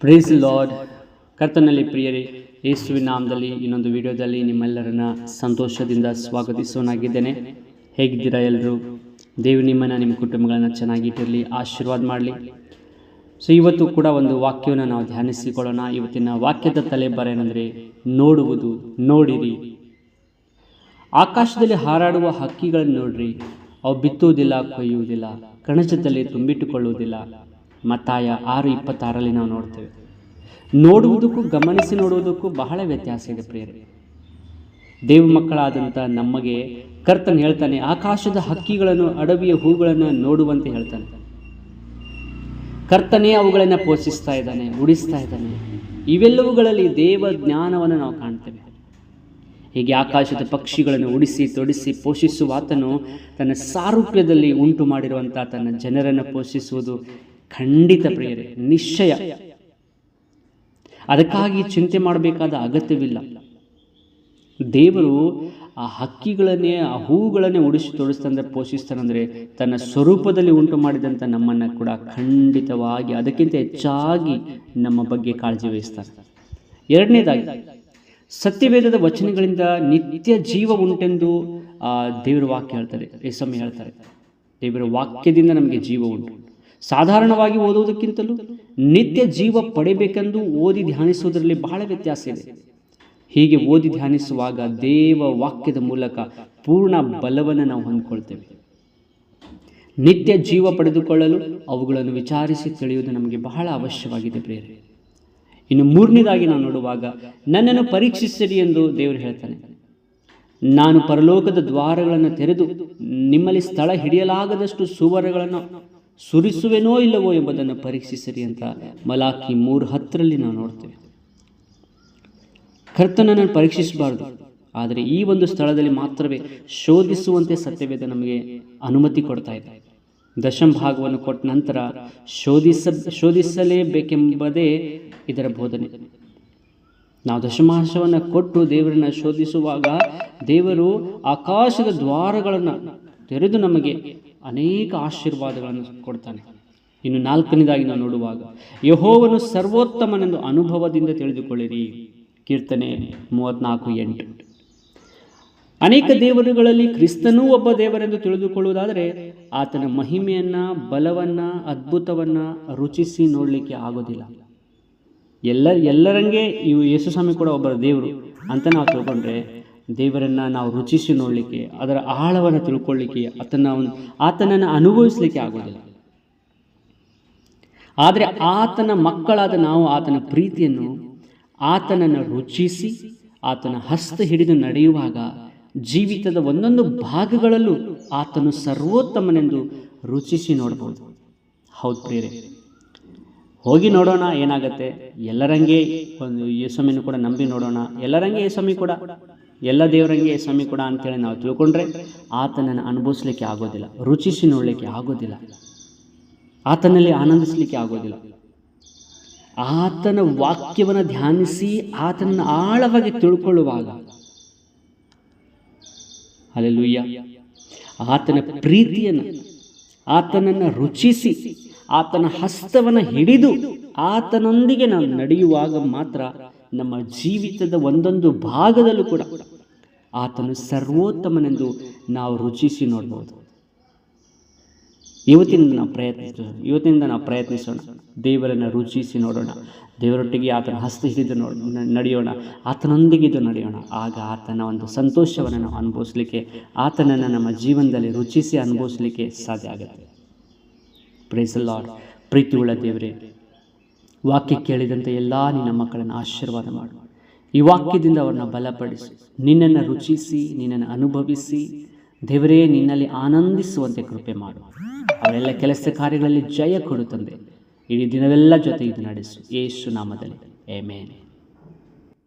Praise lord ಕರ್ತನಲ್ಲಿ ಪ್ರಿಯರೇ, ಯೇಸುವಿನ ನಾಮದಲ್ಲಿ ಇನ್ನೊಂದು ವಿಡಿಯೋದಲ್ಲಿ ನಿಮ್ಮೆಲ್ಲರನ್ನ ಸಂತೋಷದಿಂದ ಸ್ವಾಗತಿಸೋನಾಗಿದ್ದೇನೆ. ಹೇಗಿದ್ದೀರಾ ಎಲ್ಲರೂ ದೇವಿ ನಿಮ್ಮನ್ನು ನಿಮ್ಮ ಕುಟುಂಬಗಳನ್ನು ಚೆನ್ನಾಗಿಟ್ಟಿರಲಿ ಆಶೀರ್ವಾದ ಮಾಡಲಿ. ಸೊ ಇವತ್ತು ಕೂಡ ಒಂದು ವಾಕ್ಯವನ್ನು ನಾವು ಧ್ಯಾನಿಸಿಕೊಳ್ಳೋಣ. ಇವತ್ತಿನ ವಾಕ್ಯದ ತಲೆ ಬರ ಏನಂದರೆ, ನೋಡುವುದು, ನೋಡಿರಿ. ಆಕಾಶದಲ್ಲಿ ಹಾರಾಡುವ ಹಕ್ಕಿಗಳನ್ನು ನೋಡ್ರಿ. ಅವು ಬಿತ್ತುವುದಿಲ್ಲ, ಕೊಯ್ಯುವುದಿಲ್ಲ, ಕಣಜದಲ್ಲಿ ತುಂಬಿಟ್ಟುಕೊಳ್ಳುವುದಿಲ್ಲ. ಮತ್ತಾಯ ಆರು ಇಪ್ಪತ್ತಾರಲ್ಲಿ ನಾವು ನೋಡ್ತೇವೆ. ನೋಡುವುದಕ್ಕೂ ಗಮನಿಸಿ ನೋಡುವುದಕ್ಕೂ ಬಹಳ ವ್ಯತ್ಯಾಸ ಇದೆ ಪ್ರೇರೆ ದೇವ ಮಕ್ಕಳಾದಂಥ ನಮಗೆ ಕರ್ತನ್ ಹೇಳ್ತಾನೆ, ಆಕಾಶದ ಹಕ್ಕಿಗಳನ್ನು, ಅಡವಿಯ ಹೂಗಳನ್ನು ನೋಡುವಂತೆ ಹೇಳ್ತಾನೆ. ಕರ್ತನೇ ಅವುಗಳನ್ನು ಪೋಷಿಸ್ತಾ ಇದ್ದಾನೆ, ಉಡಿಸ್ತಾ ಇದ್ದಾನೆ. ಇವೆಲ್ಲವುಗಳಲ್ಲಿ ದೇವ ಜ್ಞಾನವನ್ನು ನಾವು ಕಾಣ್ತೇವೆ. ಹೀಗೆ ಆಕಾಶದ ಪಕ್ಷಿಗಳನ್ನು ಉಡಿಸಿ, ತೊಡಿಸಿ ಪೋಷಿಸುವ ಆತನು ತನ್ನ ಸಾರೂಪ್ಯದಲ್ಲಿ ಉಂಟು ಮಾಡಿರುವಂಥ ತನ್ನ ಜನರನ್ನು ಪೋಷಿಸುವುದು ಖಂಡಿತ ಪ್ರಿಯರೇ, ನಿಶ್ಚಯ. ಅದಕ್ಕಾಗಿ ಚಿಂತೆ ಮಾಡಬೇಕಾದ ಅಗತ್ಯವಿಲ್ಲ. ದೇವರು ಆ ಹಕ್ಕಿಗಳನ್ನೇ, ಆ ಹೂಗಳನ್ನೇ ಉಡಿಸಿ ತೊಡಿಸ್ತಂದ್ರೆ ಪೋಷಿಸ್ತಾನಂದ್ರೆ ತನ್ನ ಸ್ವರೂಪದಲ್ಲಿ ಉಂಟು ಮಾಡಿದಂಥ ನಮ್ಮನ್ನು ಕೂಡ ಖಂಡಿತವಾಗಿ ಅದಕ್ಕಿಂತ ಹೆಚ್ಚಾಗಿ ನಮ್ಮ ಬಗ್ಗೆ ಕಾಳಜಿ ವಹಿಸ್ತಾನೆ. ಎರಡನೇದಾಗಿ, ಸತ್ಯವೇದದ ವಚನಗಳಿಂದ ನಿತ್ಯ ಜೀವ ಉಂಟೆಂದು, ಆ ದೇವರ ವಾಕ್ಯ ಹೇಳ್ತಾರೆ ಏಸಮ್ಮೆ ಹೇಳ್ತಾರೆ. ದೇವರ ವಾಕ್ಯದಿಂದ ನಮಗೆ ಜೀವ ಉಂಟು. ಸಾಧಾರಣವಾಗಿ ಓದುವುದಕ್ಕಿಂತಲೂ ನಿತ್ಯ ಜೀವ ಪಡೆಯಬೇಕೆಂದು ಓದಿ ಧ್ಯಾನಿಸುವುದರಲ್ಲಿ ಬಹಳ ವ್ಯತ್ಯಾಸ ಇದೆ. ಹೀಗೆ ಓದಿ ಧ್ಯಾನಿಸುವಾಗ ದೇವ ವಾಕ್ಯದ ಮೂಲಕ ಪೂರ್ಣ ಬಲವನ್ನು ನಾವು ಹೊಂದ್ಕೊಳ್ತೇವೆ. ನಿತ್ಯ ಜೀವ ಪಡೆದುಕೊಳ್ಳಲು ಅವುಗಳನ್ನು ವಿಚಾರಿಸಿ ತಿಳಿಯುವುದು ನಮಗೆ ಬಹಳ ಅವಶ್ಯವಾಗಿದೆ ಪ್ರೇರೆ ಇನ್ನು ಮೂರನೇದಾಗಿ ನಾವು ನೋಡುವಾಗ ನನ್ನನ್ನು ಪರೀಕ್ಷಿಸಿರಿ ಎಂದು ದೇವರು ಹೇಳ್ತಾನೆ. ನಾನು ಪರಲೋಕದ ದ್ವಾರಗಳನ್ನು ತೆರೆದು ನಿಮ್ಮಲ್ಲಿ ಸ್ಥಳ ಹಿಡಿಯಲಾಗದಷ್ಟು ಸುವರಗಳನ್ನು ಸುರಿಸುವೆನೋ ಇಲ್ಲವೋ ಎಂಬುದನ್ನು ಪರೀಕ್ಷಿಸಿರಿ ಅಂತ ಮಲಾಕಿ ಮೂರು ಹತ್ತರಲ್ಲಿ ನಾವು ನೋಡ್ತೇವೆ. ಕರ್ತನನ್ನು ಪರೀಕ್ಷಿಸಬಾರ್ದು. ಆದರೆ ಈ ಒಂದು ಸ್ಥಳದಲ್ಲಿ ಮಾತ್ರವೇ ಶೋಧಿಸುವಂತೆ ಸತ್ಯವೇದ ನಮಗೆ ಅನುಮತಿ ಕೊಡ್ತಾ ಇದೆ. ದಶಮ ಭಾಗವನ್ನು ಕೊಟ್ಟ ನಂತರ ಶೋಧಿಸ, ಶೋಧಿಸಲೇಬೇಕೆಂಬುದೇ ಇದರ ಬೋಧನೆ. ನಾವು ದಶಮಾಂಶವನ್ನು ಕೊಟ್ಟು ದೇವರನ್ನು ಶೋಧಿಸುವಾಗ ದೇವರು ಆಕಾಶದ ದ್ವಾರಗಳನ್ನು ತೆರೆದು ನಮಗೆ ಅನೇಕ ಆಶೀರ್ವಾದಗಳನ್ನು ಕೊಡ್ತಾನೆ. ಇನ್ನು ನಾಲ್ಕನೇದಾಗಿ ನಾವು ನೋಡುವಾಗ, ಯಹೋವನು ಸರ್ವೋತ್ತಮನೆಂದು ಅನುಭವದಿಂದ ತಿಳಿದುಕೊಳ್ಳಿರಿ. ಕೀರ್ತನೆ ಮೂವತ್ನಾಲ್ಕು ಎಂಟು. ಅನೇಕ ದೇವರುಗಳಲ್ಲಿ ಕ್ರಿಸ್ತನೂ ಒಬ್ಬ ದೇವರೆಂದು ತಿಳಿದುಕೊಳ್ಳುವುದಾದರೆ, ಆತನ ಮಹಿಮೆಯನ್ನು, ಬಲವನ್ನು, ಅದ್ಭುತವನ್ನು ರುಚಿಸಿ ನೋಡಲಿಕ್ಕೆ ಆಗೋದಿಲ್ಲ. ಎಲ್ಲ, ಎಲ್ಲರಂಗೆ ಇವು ಯೇಸುಸ್ವಾಮಿ ಕೂಡ ಒಬ್ಬರ ದೇವರು ಅಂತ ನಾವು ತಿಳ್ಕೊಂಡ್ರೆ ದೇವರನ್ನ ನಾವು ರುಚಿಸಿ ನೋಡಲಿಕ್ಕೆ, ಅದರ ಆಳವನ್ನು ತಿಳ್ಕೊಳ್ಳಿಕ್ಕೆ ಆತನ ಆತನನ್ನು ಅನುಭವಿಸಲಿಕ್ಕೆ ಆಗೋದಿಲ್ಲ. ಆದರೆ ಆತನ ಮಕ್ಕಳಾದ ನಾವು ಆತನ ಪ್ರೀತಿಯನ್ನು, ಆತನನ್ನು ರುಚಿಸಿ, ಆತನ ಹಸ್ತ ಹಿಡಿದು ನಡೆಯುವಾಗ ಜೀವಿತದ ಒಂದೊಂದು ಭಾಗಗಳಲ್ಲೂ ಆತನು ಸರ್ವೋತ್ತಮನೆಂದು ರುಚಿಸಿ ನೋಡಬಹುದು ಹೌದು ಪ್ರೇರೆ ಹೋಗಿ ನೋಡೋಣ, ಏನಾಗುತ್ತೆ? ಎಲ್ಲರಂಗೆ ಒಂದು ಯೇಸಮಿನ ಕೂಡ ನಂಬಿ ನೋಡೋಣ, ಎಲ್ಲರಂಗೆ ಯೇಸಮಿ ಕೂಡ. ಎಲ್ಲ ದೇವರಂಗೆ ಸ್ವಾಮಿ ಕೂಡ ಅಂತೇಳಿ ನಾವು ತಿಳ್ಕೊಂಡ್ರೆ ಆತನನ್ನು ಅನುಭವಿಸ್ಲಿಕ್ಕೆ ಆಗೋದಿಲ್ಲ, ರುಚಿಸಿ ನೋಡಲಿಕ್ಕೆ ಆಗೋದಿಲ್ಲ, ಆತನಲ್ಲಿ ಆನಂದಿಸಲಿಕ್ಕೆ ಆಗೋದಿಲ್ಲ. ಆತನ ವಾಕ್ಯವನ್ನು ಧ್ಯಾನಿಸಿ ಆತನನ್ನು ಆಳವಾಗಿ ತಿಳ್ಕೊಳ್ಳುವಾಗ ಅಲ್ಲೆಲ್ಲುಯ್ಯ ಆತನ ಪ್ರೀತಿಯನ್ನು, ಆತನನ್ನು ರುಚಿಸಿ, ಆತನ ಹಸ್ತವನ್ನು ಹಿಡಿದು ಆತನೊಂದಿಗೆ ನಾವು ನಡೆಯುವಾಗ ಮಾತ್ರ ನಮ್ಮ ಜೀವಿತದ ಒಂದೊಂದು ಭಾಗದಲ್ಲೂ ಕೂಡ ಆತನು ಸರ್ವೋತ್ತಮನೆಂದು ನಾವು ರುಚಿಸಿ ನೋಡ್ಬೋದು. ಇವತ್ತಿನಿಂದ ನಾವು ಪ್ರಯತ್ನಿಸೋಣ. ಇವತ್ತಿನಿಂದ ನಾವು ಪ್ರಯತ್ನಿಸೋಣ. ದೇವರನ್ನು ರುಚಿಸಿ ನೋಡೋಣ. ದೇವರೊಟ್ಟಿಗೆ ಆತನ ಹಸ್ತ ಹಿಡಿದು ನೋಡ ನಡೆಯೋಣ. ಆತನೊಂದಿಗೆ ನಡೆಯೋಣ. ಆಗ ಆತನ ಒಂದು ಸಂತೋಷವನ್ನು ನಾವು ಅನುಭವಿಸ್ಲಿಕ್ಕೆ, ಆತನನ್ನು ನಮ್ಮ ಜೀವನದಲ್ಲಿ ರುಚಿಸಿ ಅನುಭವಿಸ್ಲಿಕ್ಕೆ ಸಾಧ್ಯ ಆಗುತ್ತೆ. ಪ್ರೇಸ್ ಪ್ರೀತಿ ಉಳ್ಳ ದೇವರೇ ವಾಕ್ಯ ಕೇಳಿದಂತೆ ಎಲ್ಲ ನಿನ್ನ ಮಕ್ಕಳನ್ನು ಆಶೀರ್ವಾದ ಮಾಡು. ಈ ವಾಕ್ಯದಿಂದ ಅವ್ರನ್ನ ಬಲಪಡಿಸಿ. ನಿನ್ನನ್ನು ರುಚಿಸಿ, ನಿನ್ನನ್ನು ಅನುಭವಿಸಿ. ದೇವರೇ, ನಿನ್ನಲ್ಲಿ ಆನಂದಿಸುವಂತೆ ಕೃಪೆ ಮಾಡು. ಅವರೆಲ್ಲ ಕೆಲಸ ಕಾರ್ಯಗಳಲ್ಲಿ ಜಯ ಕೊಡು ತಂದೆ. ಇಡೀ ದಿನವೆಲ್ಲ ಜೊತೆ ಇದು ನಡೆಸು. ಯೇಸು ನಾಮದಲ್ಲಿ. ಏಮೇನೆ